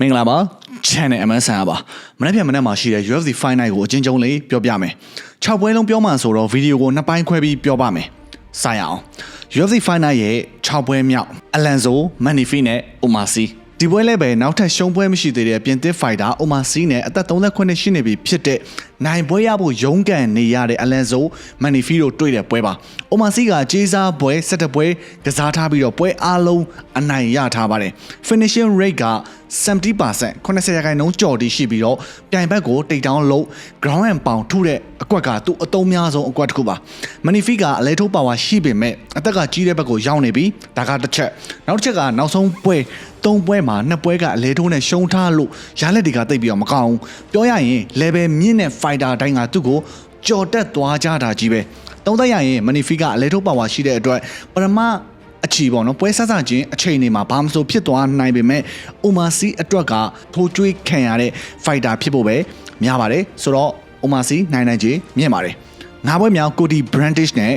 မင်္ဂလာပါ channel MSN ပါမနေ့ပြန်မနေ့မှာရှိတဲ့ UFC Fight Night ကိုအချင်းချင်းလေးပြောပြမယ်6ပွဲလုံးပြောမှဆိုတော့ဗီဒီယိုကိုနှစ်ပိုင်းခွဲပြီးပြောပါမယ်စရအောင် UFC Fight Night ရဲ့6ပွဲမြောက် Alonso Manifi နဲ့ Omar Sy ဒီပွဲလည်းပဲနောက်ထပ်ရှုံးပွဲမရှိသေးတဲ့ပြင်သစ်ဖိုက်တာ Omar Sy နဲ့အသက်38ရှိနေပြီဖြစ်တဲ့ နိုင်ပွဲရဖို့ရုန်းကန်နေရတဲ့ Alonso Manifi တို့တွေ့တဲ့ပွဲပါ Omar Sy ကကြေးစားပွဲ17ပွဲကစားထားပြီးတော့ပွဲအားလုံးအနိုင်ရထားပါတယ် finishing rate က70% 80ရာခိုင်နှုန်းကျော်တည်ရှိပြီးတော့ပြိုင်ဘက်ကိုတိတ်တောင်းလုံး ground and pound ထုတဲ့အကွက်ကသူ့အတုံးများဆုံးအကွက်တစ်ခုပါ Manifi ကအလဲထိုးပါဝါရှိပေမဲ့အသက်ကကြီးတဲ့ဘက်ကိုရောက်နေပြီးဒါကတစ်ချက်နောက်တစ်ချက်ကနောက်ဆုံးပွဲသုံးပွဲမှာနှစ်ပွဲကအလဲထိုးနဲ့ရှုံးထားလို့ရလက်တွေကတိတ်ပြီးတော့မကောင်းဘူးပြောရရင် level မြင့်တဲ့ fighter တိုင်းကသူ့ကိုကြော်တက်သွားကြတာကြီးပဲသုံးသက်ရရင် Manifi ကအလဲထိုးပါဝါရှိတဲ့အတွက်ပရမအချီပေါ့နော်ပွဲဆဆချင်းအချိန်တွေမှာဘာမှမဆိုဖြစ်သွားနိုင်ပေမဲ့အိုမာစီအတွက်ကထိုးကျွေးခံရတဲ့ fighter ဖြစ်ဖို့ပဲများပါတယ်ဆိုတော့အိုမာစီနိုင်နိုင်ချင်းမြင့်ပါတယ်ငါးပွဲမြောက်ကိုတီ Brandish နဲ့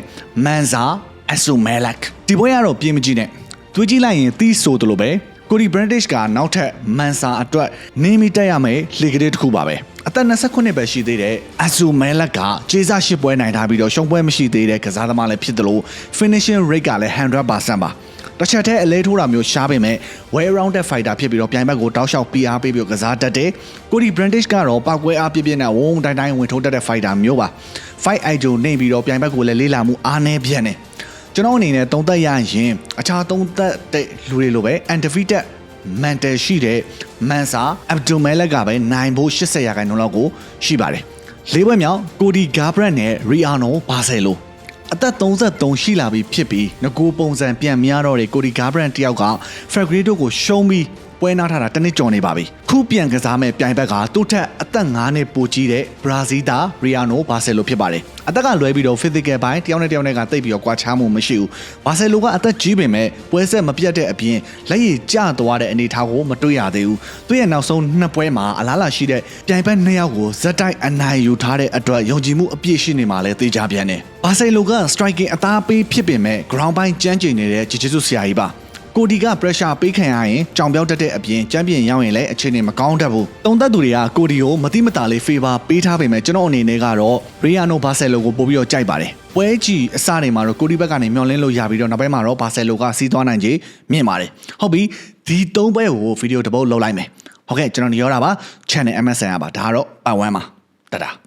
Manza Asumelak ဒီပွဲကတော့ပြင်းမကြီးနဲ့တွေးကြည့်လိုက်ရင်တီးဆိုတယ်လို့ပဲကိုဒီ Brandish ကနောက်ထပ် Mansa အတွက်နေမိတက်ရမယ်လေကလေးတစ်ခုပါပဲ အသက်29ပဲရှိသေးတဲ့အဆူမဲလက်ကကျေးစားရှစ်ပွဲနိုင်ထားပြီးတော့ရှုံးပွဲမရှိသေးတဲ့ကစားသမားလည်းဖြစ်တယ်လို့ finishing rate ကလည်း100%ပါတစ်ချက်တည်းအလဲထိုးတာမျိုးရှားပေမဲ့ well rounded fighter ဖြစ်ပြီးတော့ပြိုင်ဘက်ကိုတောက်လျှောက် PR ပေးပြီးတော့ကစားတတ်တယ်ကိုဒီ Brandish ကတော့ပောက်ကွဲအားပြပြနဲ့ဝုန်းတိုင်းတိုင်းဝင်ထိုးတတ်တဲ့ fighter မျိုးပါ fight idol နေပြီးတော့ပြိုင်ဘက်ကိုလည်းလေးလာမှုအားနည်းပြတ်နေကျွန်တော်အနေနဲ့သုံးသက်ရရင်အခြားသုံးသက်တဲ့လူတွေလိုပဲ undefeated mental ရှိတဲ့မန်စာ abdominal ကပဲနိုင်ဖို့80ရာခိုင်နှုန်းလောက်ကိုရှိပါတယ်။လေးပွဲမြောက်ကိုဒီဂါဘရက်နဲ့ရီအာနိုဘာဆယ်လိုအသက်33ရှိလာပြီဖြစ်ပြီးငကိုပုံစံပြန်များတော့တဲ့ကိုဒီဂါဘရန်တယောက်ကဖရက်ဂရီဒိုကိုရှုံးပြီးပွဲနာထားတာတနစ်ကျော်နေပါပြီခုပြန်ကစားမဲ့ပြိုင်ဘက်ကသူ့ထက်အ သက်9နှစ်ပိုကြီးတဲ့ဘရာဇီးသားရီယာနိုဘာဆယ်လိုဖြစ်ပါတယ်အသက်ကလွဲပြီးတော့ physical ဘိုင်းတယောက်နဲ့တယောက်နဲ့ကတိတ်ပြီးတော့ကွာခြားမှုမရှိဘူးဘာဆယ်လိုကအသက်ကြီးပေမဲ့ပွဲဆက်မပြတ်တဲ့အပြင်လက်ရည်ကျသွားတဲ့အနေအထားကိုမတွေ့ရသေးဘူးသူ့ရဲ့နောက်ဆုံးနှစ်ပွဲမှာအလားလာရှိတဲ့ပြိုင်ဘက်နှစ်ယောက်ကိုဇက်တိုက်အနိုင်ယူထားတဲ့အတွက်ယုံကြည်မှုအပြည့်ရှိနေမှာလဲသိကြပြန်တယ်ဘာဆယ်လိုက striking အသားပေးဖြစ်ပေမဲ့ ground ပိုင်းကြမ်းကျင်နေတဲ့ဂျီဂျီဆုဆရာကြီးပါ ကိုဒီက pressure ပေးခံရရင်ကြောင်ပြောက်တတ်တဲ့အပြင်ချန်ပီယံရောက်ရင်လည်းအခြေအနေမကောင်းတတ်ဘူး။တုံသက်သူတွေကကိုဒီကိုမတိမတာလေး favor ပေးထားပေမဲ့ကျွန်တော်အနေနဲ့ကတော့ Reano Barcelo ကိုပို့ပြီးတော့ကြိုက်ပါတယ်။ပွဲကြီးအစနေမှာတော့ကိုဒီဘက်ကနေမျောလင်းလို့ရပြီးတော့နောက်ပိုင်းမှာတော့ Barcelo ကစီးသွားနိုင်ခြင်းမြင့်ပါတယ်။ဟုတ်ပြီဒီ၃ပွဲကိုဗီဒီယိုတစ်ပုတ်လုပ်လိုက်မယ်။ဟုတ်ကဲ့ကျွန်တော်ညောတာပါ channel MSN ပါဒါကတော့ပတ်ဝန်းပါတတာ။